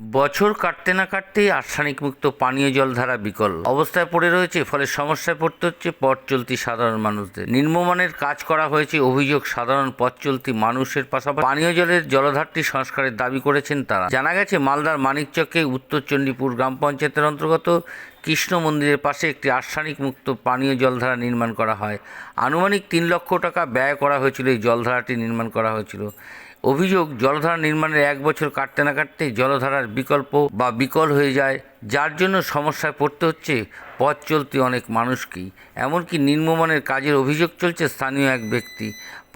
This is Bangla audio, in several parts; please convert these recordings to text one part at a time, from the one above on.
বছর কাটতে না কাটতেই আর্সানিক মুক্ত পানীয় জল ধারা বিকল। অবস্থায় পড়ে রয়েছে, ফলে সমস্যায় পড়তে হচ্ছে পথ চলতি সাধারণ মানুষদের। নিম্নমানের কাজ করা হয়েছে অভিযোগ, সাধারণ পথ চলতি মানুষের পাশাপাশি পানীয় জলের জলধারটি সংস্কারের দাবি করেছেন তারা। জানা গেছে, মালদার মানিকচকে, উত্তর চণ্ডীপুর গ্রাম পঞ্চায়েতের অন্তর্গত কৃষ্ণ মন্দিরের পাশে একটি আর্সানিক মুক্ত পানীয় জলধারা নির্মাণ করা হয়। আনুমানিক তিন লক্ষ টাকা ব্যয় করা হয়েছিল, এই জলধারাটি নির্মাণ করা হয়েছিল। অভিযোগ, জলধারা নির্মাণের এক বছর কাটতে না কাটতেই জলধারার বিকল্প বা বিকল হয়ে যায়। যার জন্য সমস্যায় পড়তে হচ্ছে পথ চলতি অনেক মানুষকেই। এমনকি নিম্নমানের কাজের অভিযোগ চলছে স্থানীয় এক ব্যক্তি।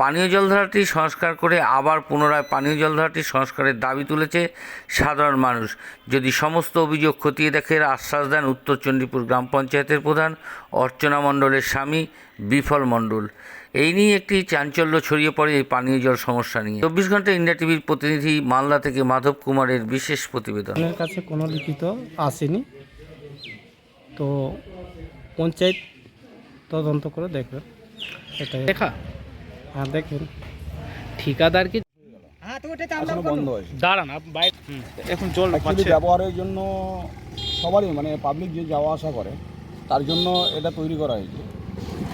পানীয় জলধারাটি সংস্কার করে আবার পুনরায় পানীয় জলধারাটি সংস্কারের দাবি তুলেছে সাধারণ মানুষ। যদি সমস্ত অভিযোগ খতিয়ে দেখে আশ্বাস দেন উত্তর চণ্ডীপুর গ্রাম পঞ্চায়েতের প্রধান অর্চনা মণ্ডলের স্বামী বিফল মণ্ডল। এই নিয়ে একটি চাঞ্চল্য ছড়িয়ে পড়ে এই পানীয় জল সমস্যা নিয়ে। চব্বিশ ঘণ্টা ইন্ডিয়া টিভির প্রতিনিধি মালদা থেকে মাধব কুমারের বিশেষ প্রতিবেদন। কাছে কোনো লিখিত আসেনি। তো পঞ্চায়েত তদন্ত করে দেখবেন। সেটাই দেখা। হ্যাঁ দেখবেন। হয়েছে। দাঁড়ান আপ- এখন জল ব্যবহারের জন্য সবারই মানে পাবলিক যে যাওয়া আসা করে তার জন্য এটা তৈরি করা হয়েছে।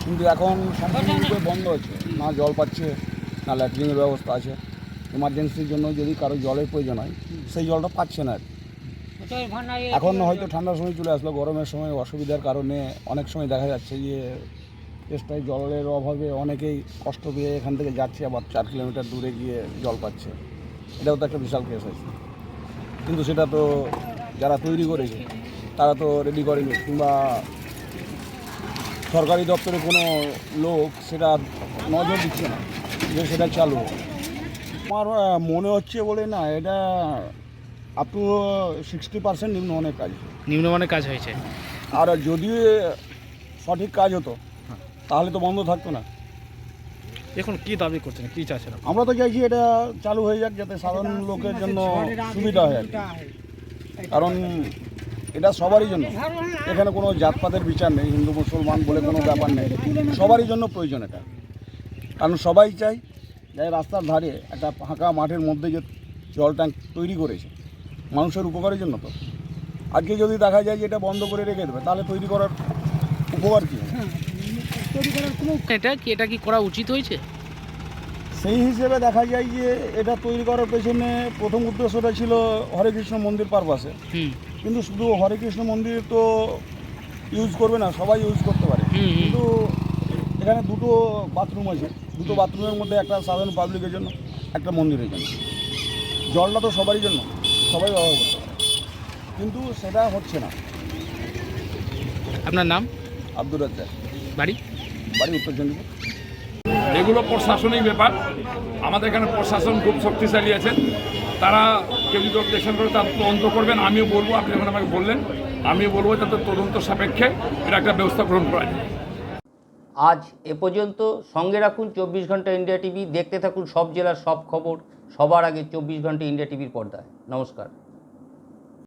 কিন্তু এখন সম্পূর্ণরূপে বন্ধ হচ্ছে। না জল পাচ্ছে, না ল্যাট্রিনের ব্যবস্থা আছে। ইমার্জেন্সির জন্য যদি কারও জলের প্রয়োজন হয়, সেই জলটা পাচ্ছে না। এখন হয়তো ঠান্ডার সময় চলে আসলো, গরমের সময় অসুবিধার কারণে অনেক সময় দেখা যাচ্ছে যে চেষ্টায় জলের অভাবে অনেকেই কষ্ট পেয়ে এখান থেকে যাচ্ছে, আবার চার কিলোমিটার দূরে গিয়ে জল পাচ্ছে। এটাও তো একটা বিশাল কেস আছে কিন্তু সেটা তো যারা তৈরি করেছে, তারা তো রেডি করেনি, কিংবা সরকারি দপ্তরে কোনো লোক সেটা নজর দিচ্ছে না যে সেটা চালু। আমার মনে হচ্ছে বলে না এটা আপ টু সিক্সটি পার্সেন্ট নিম্নমানের কাজ নিম্নমানের কাজ হয়েছে আর যদি সঠিক কাজ হতো তাহলে তো বন্ধ থাকতো না এখন কি দাবি করছেন কি আপনি? আমরা তো চাইছি এটা চালু হয়ে যাক যাতে সাধারণ লোকের জন্য সুবিধা হয় আর কি। কারণ এটা সবারই জন্য। এখানে কোনো জাতপাতের বিচার নেই হিন্দু মুসলমান বলে কোনো ব্যাপার নেই। সবারই জন্য প্রয়োজন এটা। কারণ সবাই চাই যে রাস্তার ধারে একটা ফাঁকা মাঠের মধ্যে যে জল ট্যাঙ্ক তৈরি করেছে। মানুষের উপকারের জন্য তো। আজকে যদি দেখা যায় যে এটা বন্ধ করে রেখে দেবে তাহলে তৈরি করার উপকার কী? এটা কি এটা কি করা উচিত হয়েছে? সেই হিসেবে দেখা যায় যে এটা তৈরি করার পেছনে প্রথম উদ্দেশ্যটা ছিল হরে কৃষ্ণ মন্দির পারপাসে। কিন্তু শুধু হরে কৃষ্ণ মন্দির তো ইউজ করবে না সবাই ইউজ করতে পারে। কিন্তু এখানে দুটো বাথরুম আছে। দুটো বাথরুমের মধ্যে একটা সাধারণ পাবলিকের জন্য একটা মন্দিরের জন্য। জলটা তো সবারই জন্য সবাই ব্যবহার করতে পারে। কিন্তু সেটা হচ্ছে না। আপনার নাম? আব্দুর রাজ্জাক। বাড়ি? বাড়ি উত্তর চন্দ্রপুর। এগুলো প্রশাসনিক ব্যাপার। আমাদের এখানে প্রশাসন খুব শক্তিশালী আছে তারা কেউ যদি অবজেকশন করে তার তদন্ত করবেন, আমিও বলব, আপনি যখন আমাকে বললেন, আমিও বলব যাতে তদন্ত সাপেক্ষে এটা একটা ব্যবস্থা গ্রহণ করা যায়। আজ এ পর্যন্ত সঙ্গে রাখুন চব্বিশ ঘণ্টা ইন্ডিয়া টিভি, দেখতে থাকুন সব জেলার সব খবর, সবার আগে চব্বিশ ঘণ্টা ইন্ডিয়া টিভির পর্দায়। নমস্কার।